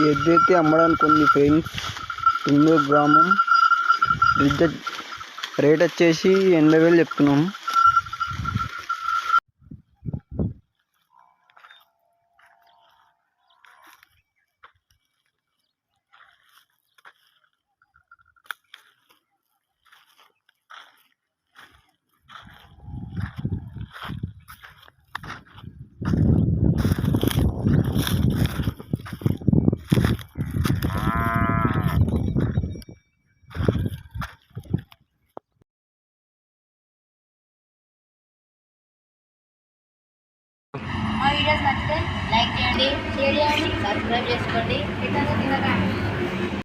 ఈ అమ్మడానికి ఉంది ఫ్రెండ్స్. తుమ్మూరు గ్రామం. రిజ రేట్ వచ్చేసి ఎనభై వేలు చెప్తున్నాం. వీడియోస్ నచ్చితే లైక్ చేయండి షేర్ చేయండి సబ్స్క్రైబ్ చేసుకోండి. ఇతను తినకండి.